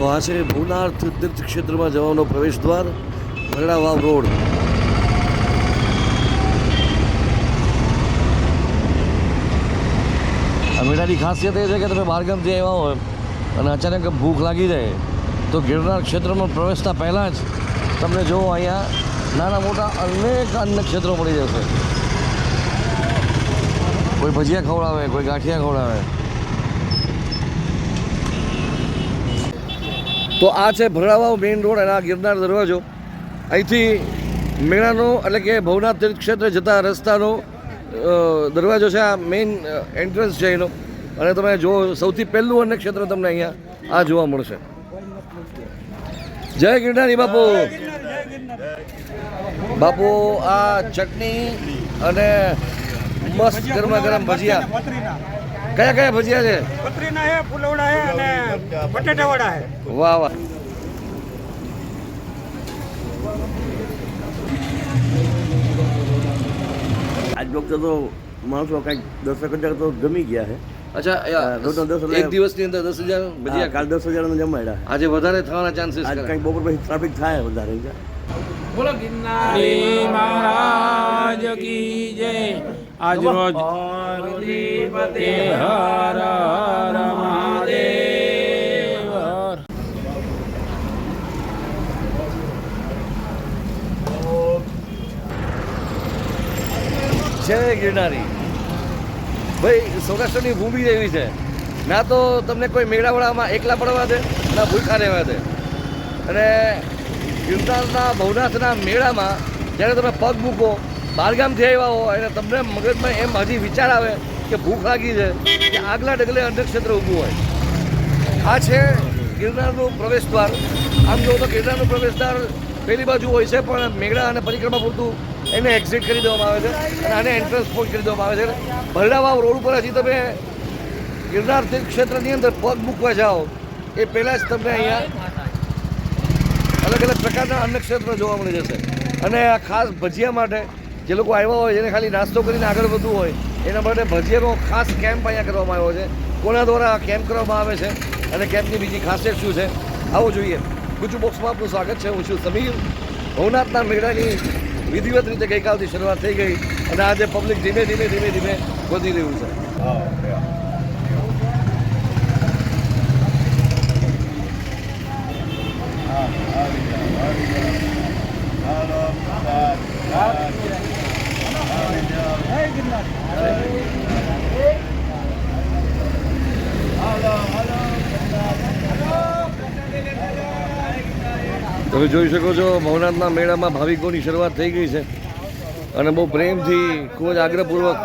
તો આ છે ભૂનાથ તીર્થ ક્ષેત્રમાં જવાનો પ્રવેશ દ્વાર ભરડા વાવ રોડ. મેળાની ખાસિયત એ છે કે તમે બહારગામથી આવ્યા હોય અને અચાનક ભૂખ લાગી જાય, તો ગિરનાર ક્ષેત્રમાં પ્રવેશતા પહેલાં જ તમને જો અહીંયા નાના મોટા અનેક અન્ય ક્ષેત્રો મળી જશે. કોઈ ભજીયા ખવડાવે, કોઈ ગાંઠિયા ખવડાવે. તો આ છે ભરડાવાવ મેઇન રોડ અને આ ગિરનાર દરવાજો. અહીંથી મેળાનો એટલે કે ભવનાથ તીર્થ ક્ષેત્રે જતા રસ્તાનો દરવાજો છે આ મેઇન એન્ટ્રન્સ છે એનો. અને તમે જો સૌથી પહેલું અન્ય ક્ષેત્ર તમને અહીંયા આ જોવા મળશે. જય ગિરનારી બાપુ. બાપુ, આ ચટણી અને મસ્ત ગરમા ગરમ ભજીયા. કયા કયા ભજીયા છે? પતરીના હે ફૂલવડા હે અને બટેટા વડા હે. વાહ વાહ. આજ વખતે તો માણસો કંઈક એક હજાર તો જમી ગયા છે અચ્છા દસ એક હજાર. દિવસની અંદર દસ હજાર ભજીયા કાલ દસ હજાર જમાડ્યા આજે વધારે થવાના ચાન્સીસ આજ કંઈક બપોર પછી ટ્રાફિક થાય વધારે શ્રી મહારાજ કી જય. આજ રોજ હર હર મહાદેવ. છે ગિરનારી. ભાઈ સૌરાષ્ટ્રની ભૂમિ એવી છે. ના તો તમને કોઈ મેળાવડામાં એકલા પડવા દે ના ભૂખા રહેવા દે. અને ગિરનારના ભવનાથના મેળામાં જ્યારે તમે પગ મૂકો બહારગામથી આવ્યા હો અને તમને મગજમાં એમ હજી વિચાર આવે કે ભૂખ લાગી છે કે આગલા ડગલે અન્નક્ષેત્ર ઊભું હોય. આ છે ગિરનારનું પ્રવેશ દ્વાર આમ જો તો ગિરનારનું પ્રવેશ દ્વાર પેલી બાજુ હોય છે, પણ મેઘડા અને પરિક્રમા પૂરતું એને એક્ઝિટ કરી દેવામાં આવે છે અને આને એન્ટ્રન્સ પોઈન્ટ કરી દેવામાં આવે છે. ભરડાવાવ રોડ ઉપર હજી તમે ગિરનાર ક્ષેત્રની અંદર પગ મૂકવા જાઓ, એ પહેલાં જ તમને અહીંયા અલગ અલગ પ્રકારના અન્ય ક્ષેત્ર જોવા મળી જશે. અને આ ખાસ ભજીયા માટે જે લોકો આવ્યા હોય એને ખાલી નાસ્તો કરીને આગળ વધવું હોય, એના માટે ભજીયાનો ખાસ કેમ્પ અહીંયા કરવામાં આવ્યો છે. કોના દ્વારા આ કેમ્પ કરવામાં આવે છે અને કેમ્પની બીજી ખાસિયત શું છે? આવો જોઈએ. ગુજુ બોક્સમાં આપનું સ્વાગત છે. હું છું સમીર. ભવનાથના મેળાની વિધિવત રીતે ગઈકાલથી શરૂઆત થઈ ગઈ અને આજે પબ્લિક ધીમે ધીમે ધીમે ધીમે વધી રહ્યું છે. તમે જોઈ શકો છો ભવનાથના મેળામાં ભાવિકોની શરૂઆત થઈ ગઈ છે. અને બહુ પ્રેમથી, ખૂબ જ આગ્રહપૂર્વક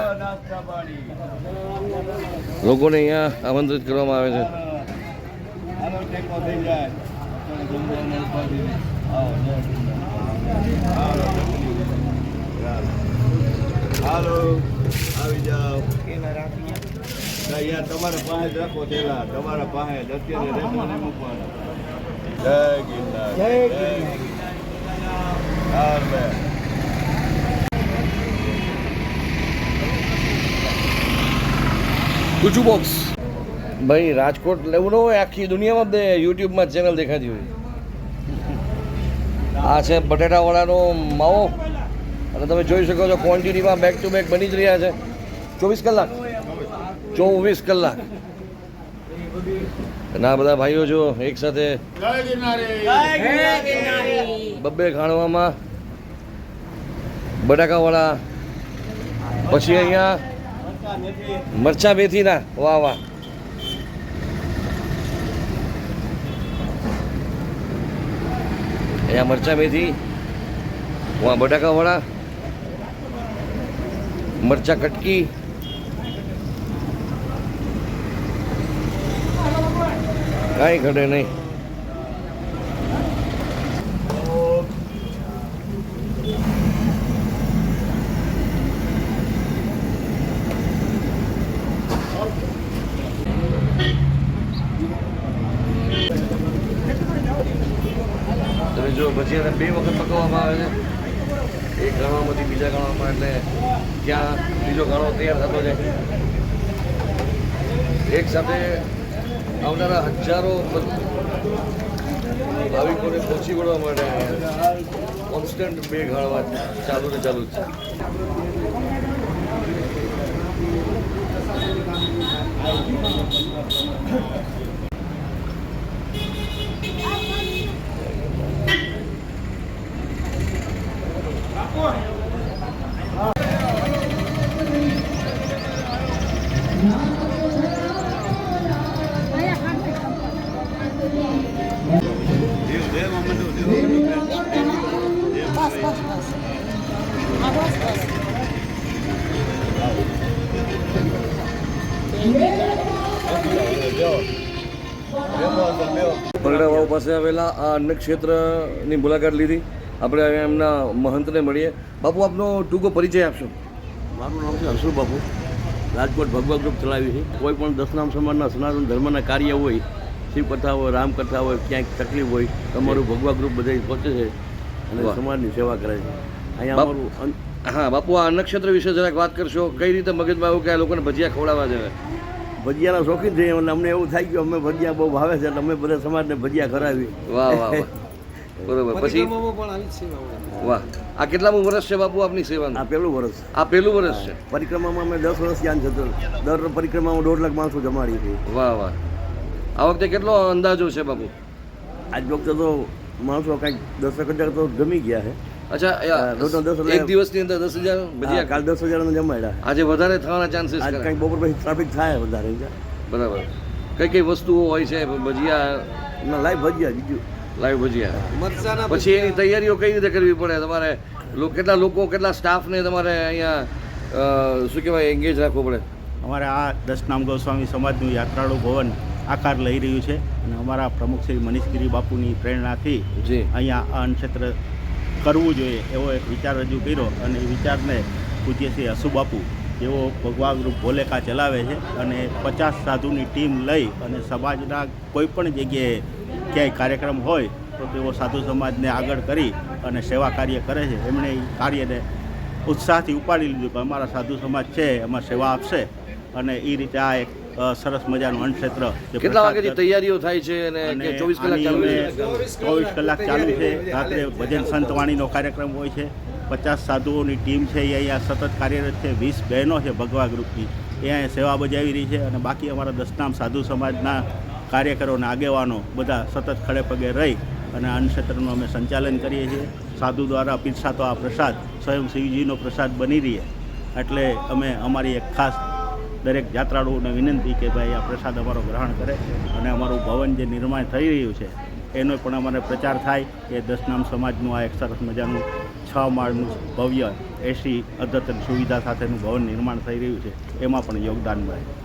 લોકોને અહીંયા આમંત્રિત કરવામાં આવે છે. હાલો આવી જાઓ તમારા પાસે રાખો થેલા તમારા પાસે અત્યારે મૂકવાના જય ગિરનાર. જય ગિરનાર. ગુજુ બોક્સ. ભાઈ રાજકોટ લેવું ન હોય આખી દુનિયામાં બે યુટ્યુબમાં ચેનલ દેખાતી હોય. આ છે બટેટાવાળાનો માવો. અને તમે જોઈ શકો છો ક્વોન્ટિટીમાં બેક ટુ બેક બની જ રહ્યા છે. ચોવીસ કલાક. ચોવીસ કલાક. આ બધા ભાઈઓ જો એક સાથે બબ્બે ખાણવામાં બટાકાવાળા પછી અહીંયા મરચા મેથીના વાહ વાહ. અહીંયા મરચા મેથી વા બટાકાવાળા મરચા કટકી કાંઈ ઘટે નહીં. તમે જો ભજીયાને બે વખત પકવવામાં આવે છે. એક ગાળામાંથી બીજા ગાળામાં એટલે ત્યાં બીજો ગાળો તૈયાર થતો જાય. એક સાથે આવનારા હજારો ભાવિકોને પહોંચી વળવા માટે કોન્સ્ટન્ટ બે ગાળવા ચાલુ ને ચાલુ જ છે બસ પરડા વાવ પાસે આવેલા આ અન્ન ક્ષેત્રની મુલાકાત લીધી. આપણે એમના મહંતને મળીએ. બાપુ આપનો ટૂંકો પરિચય આપશો. મારું નામ છે હંસુ બાપુ. રાજકોટ ભગવા ગ્રુપ ચલાવી છે. કોઈ પણ દસનામ સમાજના સનાતન ધર્મના કાર્ય હોય શિવકથા હોય રામકથા હોય ક્યાંક તકલીફ હોય તમારું ભગવા ગ્રુપ બધા પહોંચે છે અને. સમાજની સેવા કરે છે. અહીંયા અમારું હા બાપુ આ અન્નક્ષેત્ર વિશે જરાક વાત કરશો. કઈ રીતે મગજમાં આવ્યું કે આ લોકોને ભજીયા ખવડાવવા છે ભજીયાના શોખીન છે અને અમને એવું થાય કે અમે ભજીયા બહુ ભાવે છે એટલે અમે બધા સમાજને ભજીયા કરાવી વાહ વાહ બરોબર. પછી? વાહ. આ કેટલામું વર્ષ છે બાપુ આપની આ પહેલું વર્ષ. આ પહેલું વર્ષ છે? પરિક્રમામાં અમે દસ વર્ષ જ્ઞાન થતું દર પરિક્રમામાં દોઢ લાખ માણસો જમાડી છે. વાહ વાહ. આ વખતે કેટલો અંદાજો છે બાપુ? આજ વખતે તો માણસો કાંઈક દસેક હજાર તો જમી ગયા છે. અચ્છા એક દિવસની અંદર દસ હજાર ભજીયા કાલ દસ હજાર જમાડ્યા આજે વધારે થવાના ચાન્સીસ આજ કંઈક બપોર પછી ટ્રાફિક થાય વધારે બરાબર. કઈ કઈ વસ્તુઓ હોય છે ભજીયા? લાઈવ ભજીયા બીજું. લાઈવ ભજીયા. પછી એની તૈયારીઓ કઈ રીતે કરવી પડે? તમારે કેટલા લોકો કેટલા સ્ટાફને તમારે અહીંયા શું કહેવાય એંગેજ રાખવો પડે? અમારે આ દશનામ ગોસ્વામી સમાજનું યાત્રાળુ ભવન આકાર લઈ રહ્યું છે. અને અમારા પ્રમુખ શ્રી મનીષગીરી બાપુની પ્રેરણાથી જી. અહીંયા આ અન્નક્ષેત્ર કરવું જોઈએ એવો એક વિચાર રજૂ કર્યો અને એ વિચારને પૂજ્ય શ્રી હસુ બાપુ જેઓ ભગવા ગ્રુપ ભોલેકા ચલાવે છે અને પચાસ સાધુની ટીમ લઈ અને સમાજના કોઈ પણ જગ્યાએ ક્યાંય કાર્યક્રમ હોય, તો તેઓ સાધુ સમાજને આગળ કરી અને સેવા કાર્ય કરે છે. એમણે એ કાર્યને ઉત્સાહથી ઉપાડી લીધું કે અમારા સાધુ સમાજ છે, એમાં સેવા આપશે અને એ રીતે આ એક સરસ મજાનું અન્નક્ષેત્ર જે કેટલા પ્રસાદ તૈયારીઓ થાય છે અને ચોવીસ કલાક ચોવીસ કલાક ચાલુ છે. રાત્રે ભજન સંતવાણીનો કાર્યક્રમ હોય છે. પચાસ સાધુઓની ટીમ છે એ અહીંયા સતત કાર્યરત છે. વીસ બહેનો છે ભગવા ગ્રુપની. એ અહીંયા સેવા બજાવી રહી છે અને બાકી અમારા દસનામ સાધુ સમાજના કાર્યકરોના આગેવાનો બધા સતત ખડે પગે રહી અને અન્ન ક્ષેત્રનું અમે સંચાલન કરીએ છીએ. સાધુ દ્વારા પીરસાતો આ પ્રસાદ સ્વયં શિવજીનો પ્રસાદ બની રહીએ એટલે અમે અમારી એક ખાસ દરેક યાત્રાળુઓને વિનંતી કે ભાઈ આ પ્રસાદ અમારો ગ્રહણ કરે અને અમારું ભવન જે નિર્માણ થઈ રહ્યું છે, એનો પણ અમારે પ્રચાર થાય. કે દસનામ સમાજનું આ એક સરસ મજાનું છ માળનું ભવ્ય એસી અદ્યતન સુવિધા સાથેનું ભવન નિર્માણ થઈ રહ્યું છે. એમાં પણ યોગદાન મળે.